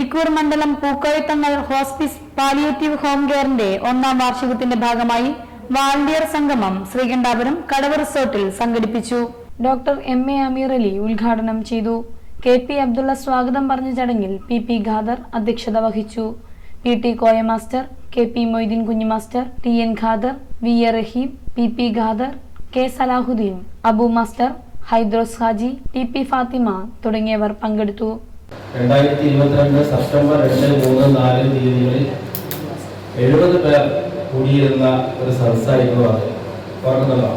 ഇരിക്കൂർ മണ്ഡലം Pookoyathangal hospice palliative home കെയറിന്റെ ഒന്നാം വാർഷികത്തിന്റെ ഭാഗമായി വാളണ്ടിയർ സംഗമം ശ്രീകണ്ഠാപുരം കടവ് റിസോർട്ടിൽ സംഘടിപ്പിച്ചു. Doctor M A Ameer Ali ഉദ്ഘാടനം ചെയ്തു. കെ പി അബ്ദുള്ള സ്വാഗതം പറഞ്ഞ ചടങ്ങിൽ പി പി ഖാദർ അധ്യക്ഷത വഹിച്ചു. P T Koya master K P Moideen Kunhi master T N Khader V A Raheem P P Khader K Salahuddin Abu master Hydros Haji T P Fathima തുടങ്ങിയവർ പങ്കെടുത്തു. രണ്ടായിരത്തി ഇരുപത്തിരണ്ട് September രണ്ട് മൂന്ന് നാല് തീയതികളിൽ എഴുപത് പേർ കൂടിയിരുന്ന ഒരു സദസ്സായിരുന്നു അത്. ഓർക്കുന്നുണ്ടോ?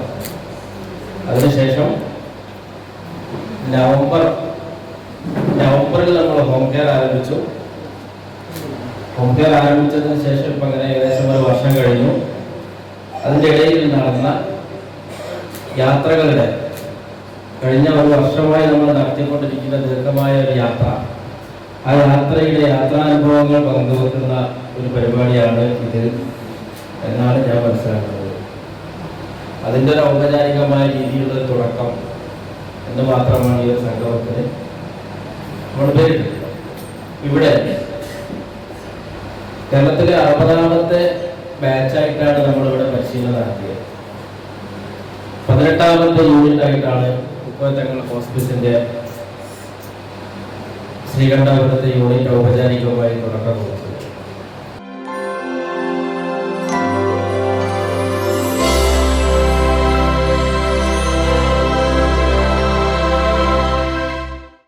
അതിനുശേഷം നവംബർ നവംബറിൽ നമ്മൾ ഹോം കെയർ ആരംഭിച്ചു. ഹോം കെയർ ആരംഭിച്ചതിന് ശേഷം ഇപ്പം അങ്ങനെ ഏകദേശം ഒരു വർഷം കഴിഞ്ഞു. അതിന്റെ ഇടയിൽ നടന്ന യാത്രകളുടെ കഴിഞ്ഞ ഒരു വർഷമായി നമ്മൾ നടത്തിക്കൊണ്ടിരിക്കുന്ന യാത്രയുടെ യാത്രാനുഭവങ്ങൾ പങ്കുവെക്കുന്ന ഒരു പരിപാടിയാണ് ഇത് എന്നാണ് ഞാൻ മനസ്സിലാക്കുന്നത്. അതിന്റെ ഒരു ഔപചാരികമായ രീതിയിലുള്ള തുടക്കം എന്ന് മാത്രമാണ് ഈ ഒരു സംഗമത്തിന് ഇവിടെ കേരളത്തിലെ അറുപതാമത്തെ ബാച്ചായിട്ടാണ് നമ്മളിവിടെ പരിശീലനം നടത്തിയത്. പതിനെട്ടാമത്തെ യൂണിറ്റ് ഇപ്പോൾ തങ്ങൾ ഹോസ്പിറ്റലിന്റെ ശ്രീകണ്ഠാപുരത്തെ യൂണിറ്റ് ഔപചാരികമായി തുടക്കം കുറിച്ചത്